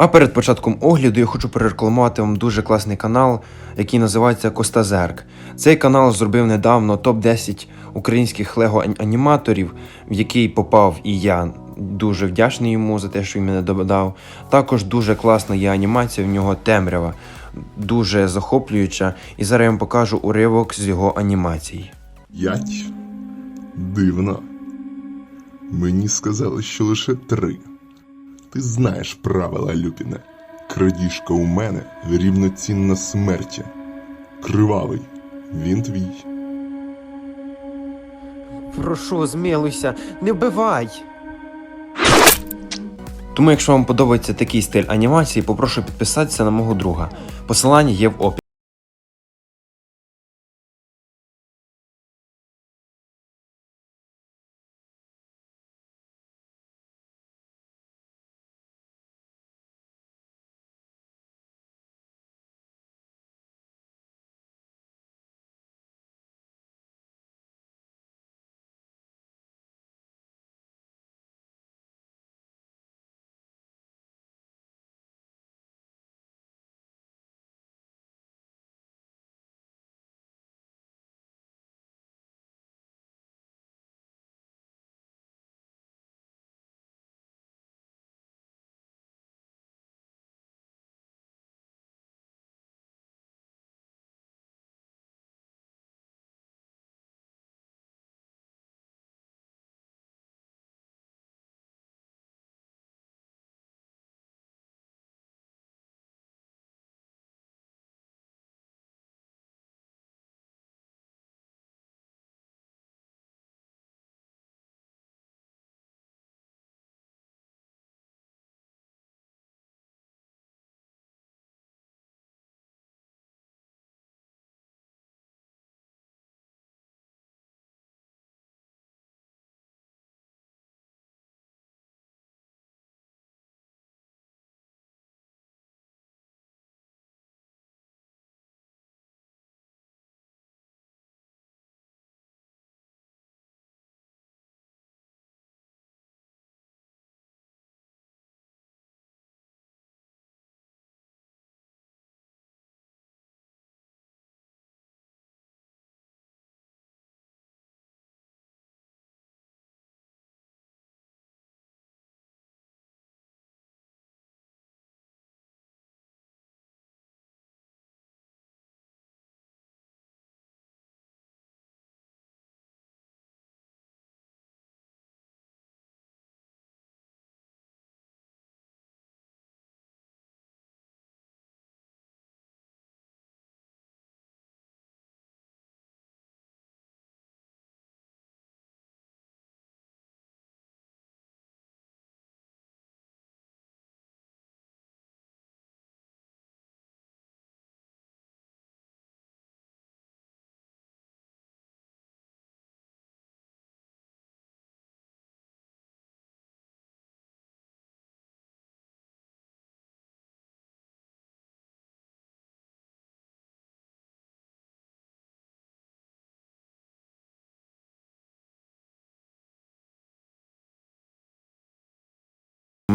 А перед початком огляду я хочу перерекламувати вам дуже класний канал, який називається Костазерк. Цей канал зробив недавно топ-10 українських лего-аніматорів, в який попав і я. Дуже вдячний йому за те, що він мене додав. Також дуже класна є анімація, в нього темрява, дуже захоплююча. І зараз я вам покажу уривок з його анімації. П'ять. Дивно. Мені сказали, що лише три. Ти знаєш правила, Люпіне. Крадіжка у мене рівноцінна смерті. Кривавий. Він твій. Прошу, змилуйся, не вбивай. Тому, якщо вам подобається такий стиль анімації, попрошу підписатися на мого друга. Посилання є в описі.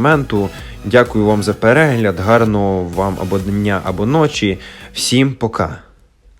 Моменту. Дякую вам за перегляд. Гарного вам або дня, або ночі. Всім пока.